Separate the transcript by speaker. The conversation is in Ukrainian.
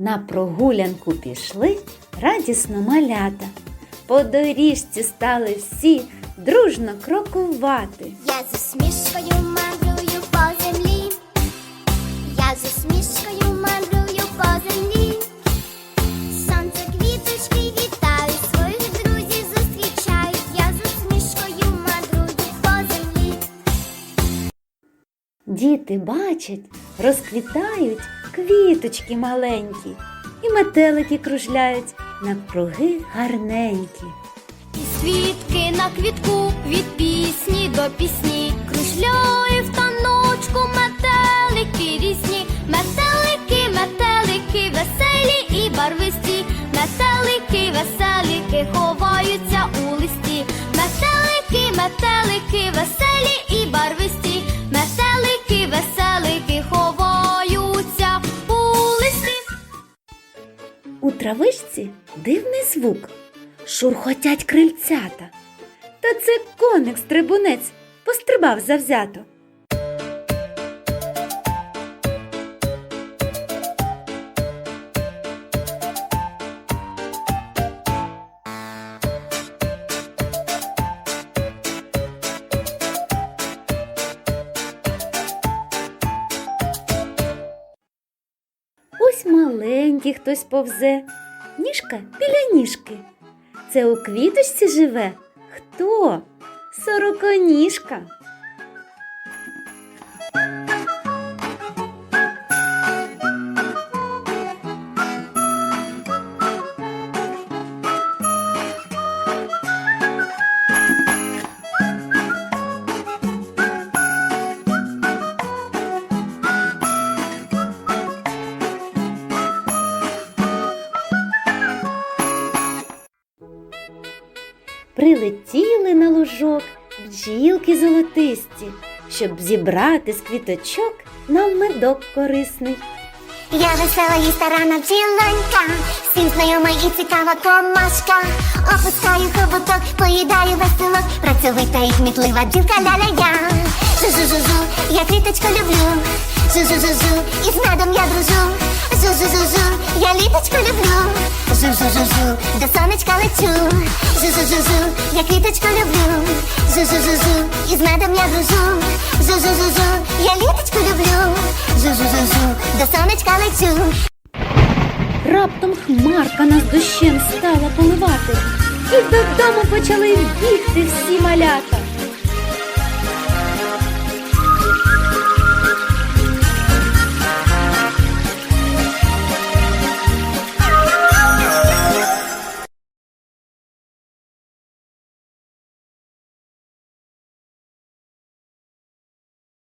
Speaker 1: На прогулянку пішли радісно малята. По доріжці стали всі дружно крокувати.
Speaker 2: Я з усмішкою мандрую по землі. Я з усмішкою мандрую по землі. Сонце квіточки вітають, своїх друзів зустрічають. Я з усмішкою мандрую по землі.
Speaker 1: Діти бачать, розквітають квіточки маленькі, і метелики кружляють навкруги гарненькі.
Speaker 2: І свідки на квітку від пісні до пісні кружляють в таночку метелики різні, метелики, метелики, веселі і барвисті, метелики, веселики ховаються у листі, метелики, метелики, веселі
Speaker 1: травичці дивний звук. Шурхотять крильцята. Та це коник стрибунець пострибав завзято. Ось маленький хтось повзе, ніжка біля ніжки. Це у квіточці живе хто? Сороконіжка. Прилетіли на лужок бджілки золотисті, щоб зібрати з квіточок нам медок корисний.
Speaker 3: Я весела і старана бджілонька, всім знайома і цікава комашка. Опускаю хоботок, поїдаю веселок, працьовита і кмітлива бджілка ля-ля-я. Жу-жу-жу-жу, я квіточку люблю. Жу-жу-жу-жу, і з медом я дружу. Жу-жу-жу-жу, я літочку люблю. Жу-жу-жу-жу, до сонечка лечу. Жу-жу-жу-жу, я квіточку люблю. Жу-жу-жу-жу, і з медом я дружу. Жу-жу-жу-жу, я літочку люблю. Жу-жу-жу-жу, до сонечка лечу.
Speaker 1: Раптом хмарка нас дощем стала поливати, і додому почали бігти всі малята.